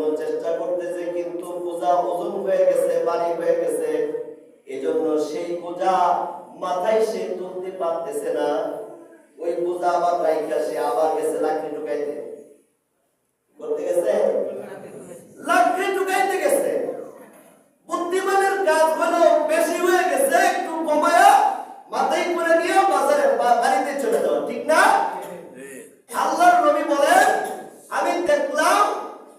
জন্য চেষ্টা করতেছে কিন্তু পূজা ওজন হয়ে গেছে বাড়ি হয়ে গেছে। এজন্য সেই পূজা মাথায় সে তুলতে পারতেছে না। ওই পূজা আবার রাইখা সে আবার গেছে লাকড়ি ঢুকাইতে। করতে গেছে? লাকড়ি ঢুকাইতে গেছে। বুদ্ধিমানের কাজ হলো বেশি হয়ে গেছে একটু কমায়া মাথায় করে নিয়ে বাজারে বা- বাড়িতে চলে যাওয়া ঠিক না আল্লাহর নবী বলেন আমি দেখলাম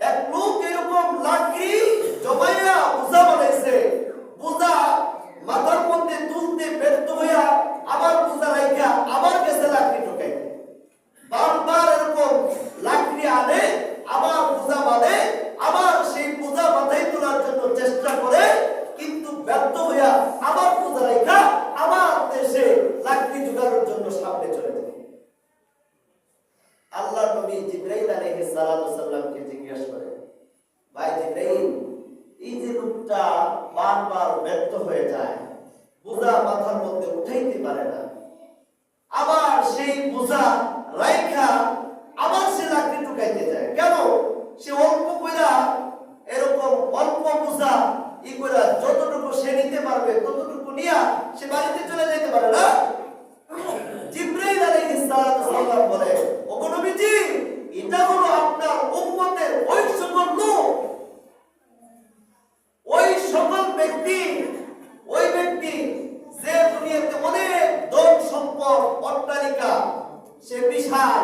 এক লোক এরকম লাকড়ি জমাইয়া বুঝা বানাইছে বুঝা মাথার মধ্যে তুলতে ব্যর্থ হইয়া আবার বুঝা রাইখা আবার গেছে লাকড়ি ঢুকাইতে বারবার এরকম লাকড়ি আনে আবার পূজা বাঁধে আবার সেই পূজা মাথায় তোলার জন্য চেষ্টা করে কিন্তু ব্যর্থ হইয়া আবার পূজা রেখা আবার দেশে লাকড়ি জোগানোর জন্য সামনে চলে যায় আল্লাহ নবী জিব্রাইল আলাইহিস সালাতু সাল্লামকে জিজ্ঞাসা করে, ভাই জিব্রাইল, এই যে লোকটা বারবার ব্যর্থ হয়ে যায়, বোঝা মাথার মধ্যে উঠাইতে পারে না। আবার সেই বোঝা রাইখা আবার সে লাকড়ি টুকাইতে যায়। কেন? সে অল্প কইরা এরকম অল্প বোঝা ই কইরা যতটুকু সে নিতে পারবে, ততটুকু নিয়া সে বাড়িতে চলে যেতে পারে না? জিব্রাইল আলাইহিস সাল্লাম বলে ওগো নবীজি এটা হলো আপনার উম্মতের ওই সকল লোক ওই সকল ব্যক্তি ওই ব্যক্তি যে দুনিয়াতে অনেক ধন সম্পদ অট্টালিকা সে বিশাল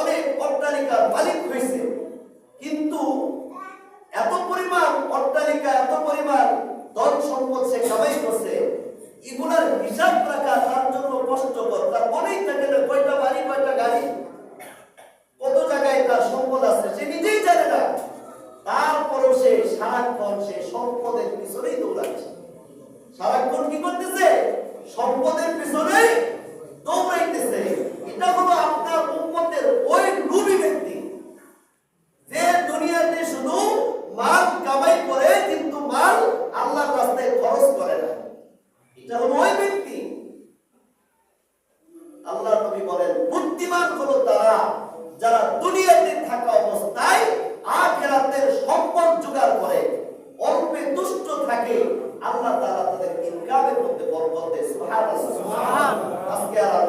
অনেক অট্টালিকার মালিক হয়েছে। কিন্তু এত পরিমাণ অট্টালিকা, এত পরিমাণ ধন সম্পদ সে কামাই করছে, এগুলার হিসাব রাখা তার জন্য কষ্টকর। তার মনেই থাকে না, কয়টা বাড়ি, কয়টা গাড়ি, কত জায়গায় তার সম্পদ আছে, সে নিজেই জানে না। তারপরেও সে সারাক্ষণ সে সম্পদের পিছনেই দৌড়াচ্ছে। যেমন ওই ব্যক্তি আল্লাহ নবী বলেন বুদ্ধিমান হলো তারা যারা দুনিয়াতে থাকা অবস্থায় আখেরাতের সম্পদ জোগাড় করে অল্পে দুষ্ট থাকে আল্লাহ তারা তাদের ইনকামের মধ্যে বরকত দেয়। আজকে আর